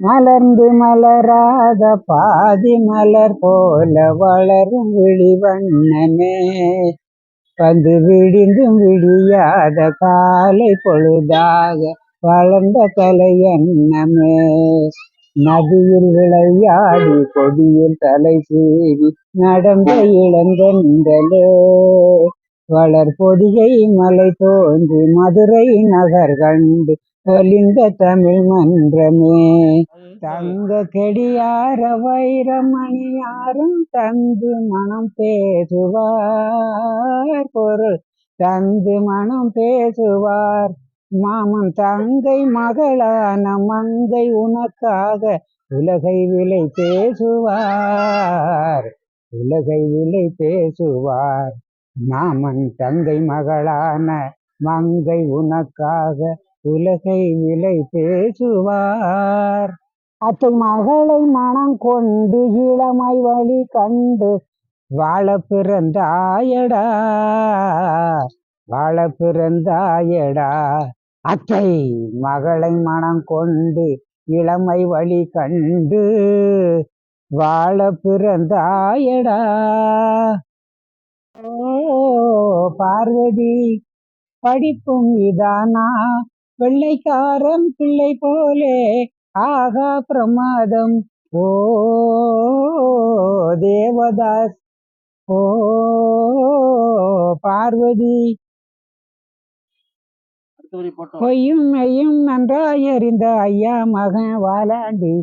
மலர்ந்து மலராத பாதி மலர் போல வளரும் விழிவண்ணமே வந்து விடிந்தும் விடியாத காலை பொழுதாக வளர்ந்த கலை எண்ணமே நதியில் விளையாடி கொடியில் தலை சீவி நடந்த இளந்தென்றலே வளர் பொதிகை மலை தோன்றி மதுரை நகர் கண்டு தொலிந்த தமிழ் மன்றமே. தங்க கெடியார வைரமணியாரும் தந்து மனம் பேசுவார். பொருள் தந்து மனம் பேசுவார். மாமன் தங்கை மகளான மங்கை உனக்காக உலகை விலை பேசுவார். உலகை விலை பேசுவார். மாமன் தங்கை மகளான மங்கை உனக்காக உலகை விலை பேசுவார். அத்தை மகளை மனம் கொண்டு இளமை வழி கண்டு வாழ பிறந்தாயடா வாழ பிறந்தாயடா. அத்தை மகளை மனம் கொண்டு இளமை வழி கண்டு வாழ பிறந்தாயடா. ஓ பார்வதி படிப்பும் இதானா? வெள்ளைக்காரன் பிள்ளை போலே ஆகா பிரமாதம். ஓ தேவதாஸ். ஓ பார்வதி. பொய்யும் மெய்யும் நன்றாய் அறிந்த ஐயா மகன் வாலாண்டி.